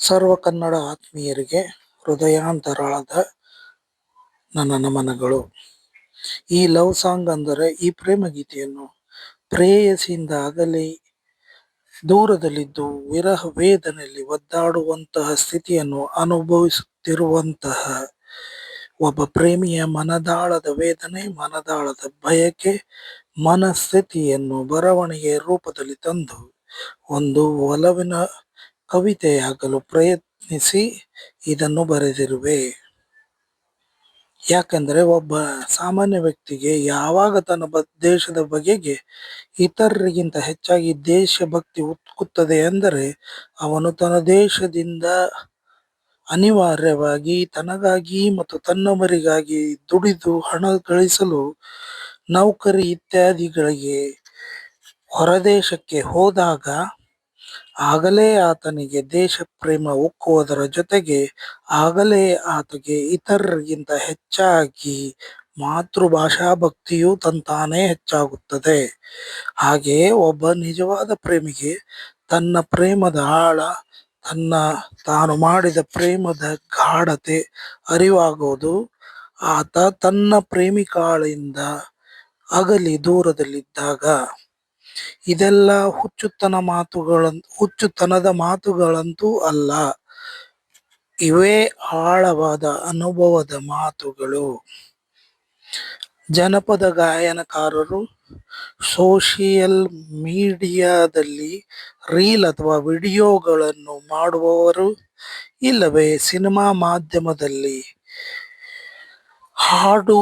ಸರ್ವ ಕನ್ನಡ ಆತ್ಮೀಯರಿಗೆ ಹೃದಯಾಂತರಾಳದ ನನ್ನ ನಮನಗಳು. ಈ ಲವ್ ಸಾಂಗ್ ಅಂದರೆ ಈ ಪ್ರೇಮ ಗೀತೆಯನ್ನು ಪ್ರೇಯಸಿಯಿಂದ ಅಗಲಿ ದೂರದಲ್ಲಿದ್ದು ವಿರಹ ವೇದನೆಯಲ್ಲಿ ಒದ್ದಾಡುವಂತಹ ಸ್ಥಿತಿಯನ್ನು ಅನುಭವಿಸುತ್ತಿರುವಂತಹ ಒಬ್ಬ ಪ್ರೇಮಿಯ ಮನದಾಳದ ವೇದನೆ, ಮನದಾಳದ ಬಯಕೆ, ಮನಸ್ಥಿತಿಯನ್ನು ಬರವಣಿಗೆಯ ರೂಪದಲ್ಲಿ ತಂದು ಒಂದು ಒಲವಿನ ಕವಿತೆಯಾಗಲು ಪ್ರಯತ್ನಿಸಿ ಇದನ್ನು ಬರೆದಿರುವೆ. ಯಾಕಂದ್ರೆ ಒಬ್ಬ ಸಾಮಾನ್ಯ ವ್ಯಕ್ತಿಗೆ ಯಾವಾಗ ತನ್ನ ಬ, ದೇಶದ ಬಗೆಗೆ ಇತರರಿಗಿಂತ ಹೆಚ್ಚಾಗಿ ದೇಶಭಕ್ತಿ ಉತ್ಕುತ್ತದೆ ಎಂದರೆ ಅವನು ತನ್ನ ದೇಶದಿಂದ ಅನಿವಾರ್ಯವಾಗಿ ತನಗಾಗಿ ಮತ್ತು ತನ್ನವರಿಗಾಗಿ ದುಡಿದು ಹಣ ಗಳಿಸಲು ನೌಕರಿ ಇತ್ಯಾದಿಗಳಿಗೆ ಹೊರದೇಶಕ್ಕೆ ಹೋದಾಗ ಆಗಲೇ ಆತನಿಗೆ ದೇಶ ಪ್ರೇಮ ಉಕ್ಕುವುದರ ಜೊತೆಗೆ ಆಗಲೇ ಆತಗೆ ಇತರರಿಗಿಂತ ಹೆಚ್ಚಾಗಿ ಮಾತೃಭಾಷಾ ಭಕ್ತಿಯು ತಂತಾನೇ ಹೆಚ್ಚಾಗುತ್ತದೆ. ಹಾಗೆಯೇ ಒಬ್ಬ ನಿಜವಾದ ಪ್ರೇಮಿಗೆ ತನ್ನ ಪ್ರೇಮದ ಆಳ, ತನ್ನ ತಾನು ಮಾಡಿದ ಪ್ರೇಮದ ಗಾಢತೆ ಅರಿವಾಗುವುದು ಆತ ತನ್ನ ಪ್ರೇಮಿಕಾಳಿಂದ ಅಗಲಿ ದೂರದಲ್ಲಿದ್ದಾಗ ಇದೆಲ್ಲ ಹುಚ್ಚುತನ ಮಾತುಗಳಂತ ಹುಚ್ಚುತನದ ಮಾತುಗಳಂತೂ ಅಲ್ಲ. ಇವೇ ಆಳವಾದ ಅನುಭವದ ಮಾತುಗಳು. ಜನಪದ ಗಾಯನಕಾರರು ಸೋಷಿಯಲ್ ಮೀಡಿಯಾದಲ್ಲಿ ರೀಲ್ ಅಥವಾ ವಿಡಿಯೋಗಳನ್ನು ಮಾಡುವವರು ಇಲ್ಲವೇ ಸಿನಿಮಾ ಮಾಧ್ಯಮದಲ್ಲಿ ಹಾಡು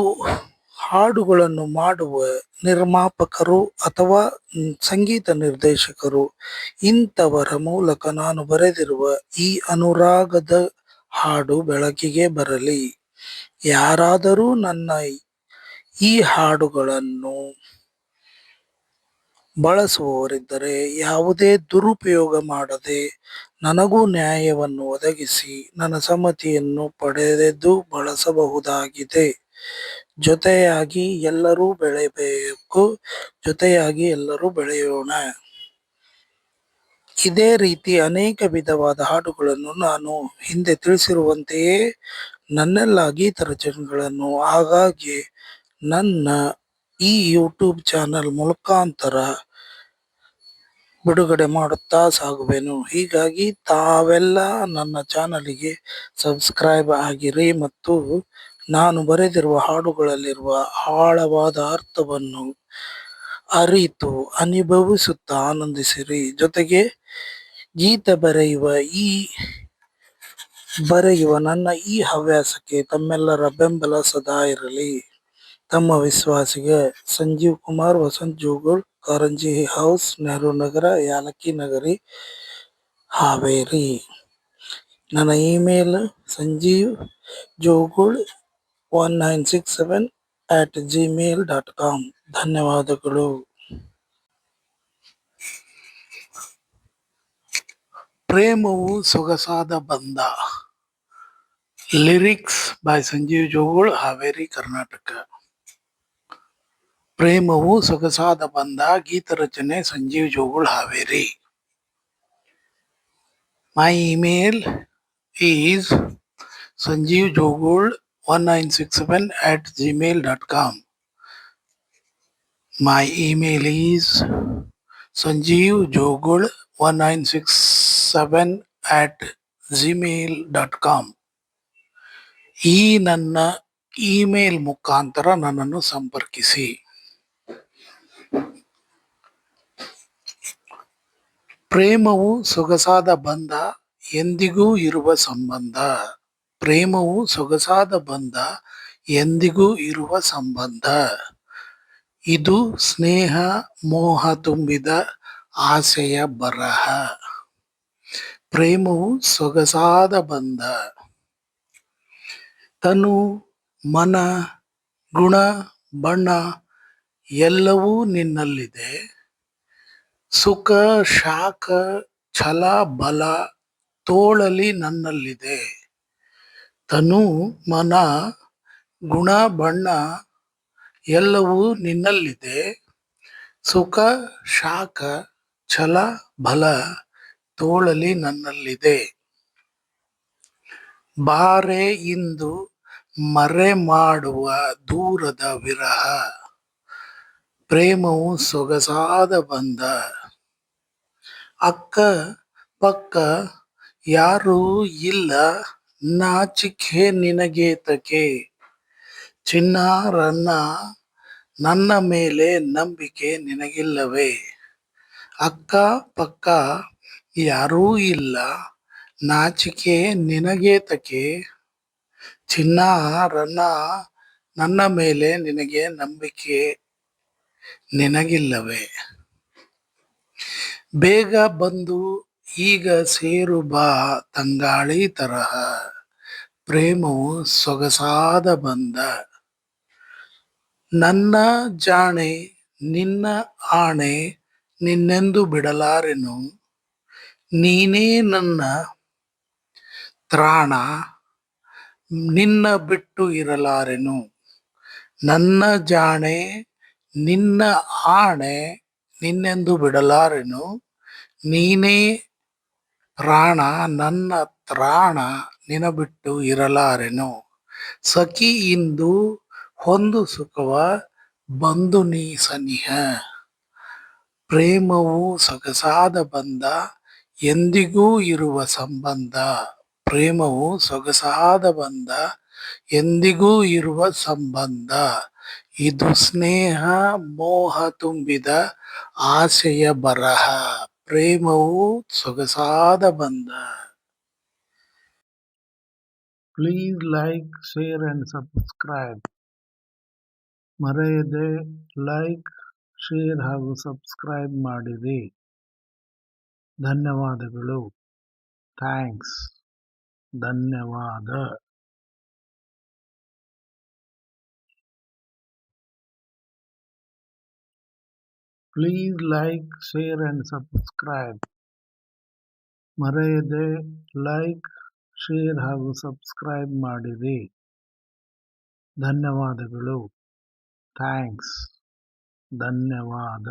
ಹಾಡುಗಳನ್ನು ಮಾಡುವ ನಿರ್ಮಾಪಕರು ಅಥವಾ ಸಂಗೀತ ನಿರ್ದೇಶಕರು. ಇಂಥವರ ಮೂಲಕ ನಾನು ಬರೆದಿರುವ ಈ ಅನುರಾಗದ ಹಾಡು ಬೆಳಕಿಗೆ ಬರಲಿ. ಯಾರಾದರೂ ನನ್ನ ಈ ಹಾಡುಗಳನ್ನು ಬಳಸುವವರಿದ್ದರೆ ಯಾವುದೇ ದುರುಪಯೋಗ ಮಾಡದೆ ನನಗೂ ನ್ಯಾಯವನ್ನು ಒದಗಿಸಿ, ನನ್ನ ಸಮ್ಮತಿಯನ್ನು ಪಡೆದು ಬಳಸಬಹುದಾಗಿದೆ. ಜೊತೆಯಾಗಿ ಎಲ್ಲರೂ ಬೆಳೆಯಬೇಕು, ಜೊತೆಯಾಗಿ ಎಲ್ಲರೂ ಬೆಳೆಯೋಣ. ಇದೇ ರೀತಿ ಅನೇಕ ವಿಧವಾದ ಹಾಡುಗಳನ್ನು ನಾನು ಹಿಂದೆ ತಿಳಿಸಿರುವಂತೆಯೇ ನನ್ನೆಲ್ಲ ಗೀತ ರಚನೆಗಳನ್ನು ಹಾಗಾಗಿ ನನ್ನ ಈ ಯೂಟ್ಯೂಬ್ ಚಾನಲ್ ಮುಖಾಂತರ ಬಿಡುಗಡೆ ಮಾಡುತ್ತಾ ಸಾಗುವೆನು. ಹೀಗಾಗಿ ತಾವೆಲ್ಲ ನನ್ನ ಚಾನಲಿಗೆ ಸಬ್ಸ್ಕ್ರೈಬ್ ಆಗಿರಿ ಮತ್ತು ನಾನು ಬರೆದಿರುವ ಹಾಡುಗಳಲ್ಲಿರುವ ಆಳವಾದ ಅರ್ಥವನ್ನು ಅರಿತು ಅನುಭವಿಸುತ್ತಾ ಆನಂದಿಸಿರಿ. ಜೊತೆಗೆ ಗೀತ ಬರೆಯುವ ಈ, ಬರೆಯುವ ನನ್ನ ಈ ಹವ್ಯಾಸಕ್ಕೆ ತಮ್ಮೆಲ್ಲರ ಬೆಂಬಲ ಸದಾ ಇರಲಿ. ತಮ್ಮ ವಿಶ್ವಾಸಿಗೆ ಸಂಜೀವ್ ಕುಮಾರ್, ವಸಂತ್ ಜೋಗುಳ್, ಕಾರಂಜಿ ಹೌಸ್, ನೆಹರು ನಗರ, ಯಾಲಕ್ಕಿ ನಗರಿ, ಹಾವೇರಿ. ನನ್ನ email Sanjeev Jogol one nine six seven at Gmail dot com ಧನ್ಯವಾದಗಳು ಪ್ರೇಮವು ಸೊಗಸಾದ ಬಂಧ ಲಿರಿಕ್ಸ್ ಬೈ ಸಂಜೀವ್ ಜೋಗೋಳ್ ಹಾವೇರಿ ಕರ್ನಾಟಕ ಪ್ರೇಮವು ಸೊಗಸಾದ ಬಂಧ ಗೀತ ರಚನೆ Sanjeev Jogol Haveri my email is Sanjeev Jogol one nine six seven at Gmail dot com my email is Sanjeev Jogul one nine six seven at Gmail ಈ ನನ್ನ ಇಮೇಲ್ ಮುಖಾಂತರ ನನ್ನನ್ನು ಸಂಪರ್ಕಿಸಿ. ಪ್ರೇಮವು ಸೊಗಸಾದ ಬಂಧ ಎಂದಿಗೂ ಇರುವ ಸಂಬಂಧ. ಪ್ರೇಮವು ಸೊಗಸಾದ ಬಂಧ ಎಂದಿಗೂ ಇರುವ ಸಂಬಂಧ. ಇದು ಸ್ನೇಹ, ಮೋಹ ತುಂಬಿದ ಆಸೆಯ ಬರಹ. ಪ್ರೇಮವು ಸೊಗಸಾದ ಬಂಧ ತನು, ಮನ, ಗುಣ, ಬಣ್ಣ ಎಲ್ಲವೂ ನಿನ್ನಲ್ಲಿದೆ. ಸುಖ, ಶಾಖ, ಛಲ, ಬಲ, ತೋಳಲಿ ನನ್ನಲ್ಲಿದೆ. ತನು ಮನ, ಗುಣ, ಬಣ್ಣ ಎಲ್ಲವೂ ನಿನ್ನಲ್ಲಿದೆ. ಸುಖ, ಶಾಖ, ಛಲ, ಬಲ ತೋಳಲಿ ನನ್ನಲ್ಲಿದೆ. ಬಾರೆ ಇಂದು ಮರೆ ಮಾಡುವ ದೂರದ ವಿರಹ, ಪ್ರೇಮವು ಸೊಗಸಾದ ಬಂದ. ಅಕ್ಕ ಪಕ್ಕ ಯಾರೂ ಇಲ್ಲ. ನಾಚಿಕೆ ನಿನಗೇತಕೆ ಚಿನ್ನಾರನ್ನ ನನ್ನ ಮೇಲೆ ನಂಬಿಕೆ ನಿನಗಿಲ್ಲವೇ? ಅಕ್ಕ ಪಕ್ಕ ಯಾರೂ ಇಲ್ಲ. ನಾಚಿಕೆ ನಿನಗೇತಕೆ ಚಿನ್ನಾರನ್ನ ನನ್ನ ಮೇಲೆ ನಿನಗೆ ನಂಬಿಕೆ ನಿನಗಿಲ್ಲವೇ? ಬೇಗ ಬಂದು ಈಗ ಸೇರು ಬಾ ತಂಗಾಳಿ ತರಹ. ಪ್ರೇಮವು ಸೊಗಸಾದ ಬಂದ. ನನ್ನ ಜಾಣೆ, ನಿನ್ನ ಆಣೆ, ನಿನ್ನೆಂದು ಬಿಡಲಾರೆನು? ನೀನೇ ನನ್ನ ತ್ರಾಣ, ನಿನ್ನ ಬಿಟ್ಟು ಇರಲಾರೆನು? ನನ್ನ ಜಾಣೆ, ನಿನ್ನ ಆಣೆ, ನಿನ್ನೆಂದು ಬಿಡಲಾರೆನು? ನೀನೇ ಪ್ರಾಣ ನನ್ನ ತ್ರಾಣ ನಿನಬಿಟ್ಟು ಇರಲಾರೆನು? ಸಖಿ, ಇಂದು ಹೊಂದು ಸುಖವ ಬಂದು ನೀ ಸನಿಹ. ಪ್ರೇಮವು ಸೊಗಸಾದ ಬಂಧ ಎಂದಿಗೂ ಇರುವ ಸಂಬಂಧ. ಪ್ರೇಮವು ಸೊಗಸಾದ ಬಂಧ ಎಂದಿಗೂ ಇರುವ ಸಂಬಂಧ. ಇದು ಸ್ನೇಹ, ಮೋಹ ತುಂಬಿದ ಆಸೆಯ ಬರಹ. ಪ್ರೇಮವು ಸೊಗಸಾದ ಬಂದ. Please like share and subscribe ಮರೆಯದೆ ಲೈಕ್ ಶೇರ್ ಹಾಗೂ ಸಬ್ಸ್ಕ್ರೈಬ್ ಮಾಡಿರಿ. ಧನ್ಯವಾದಗಳು. ಥ್ಯಾಂಕ್ಸ್ ಧನ್ಯವಾದ. Please like share and subscribe ಮರೆಯದೆ ಲೈಕ್ ಶೇರ್ ಹಾಗೂ ಸಬ್ಸ್ಕ್ರೈಬ್ ಮಾಡಿರಿ. ಧನ್ಯವಾದಗಳು. ಥ್ಯಾಂಕ್ಸ್ ಧನ್ಯವಾದ.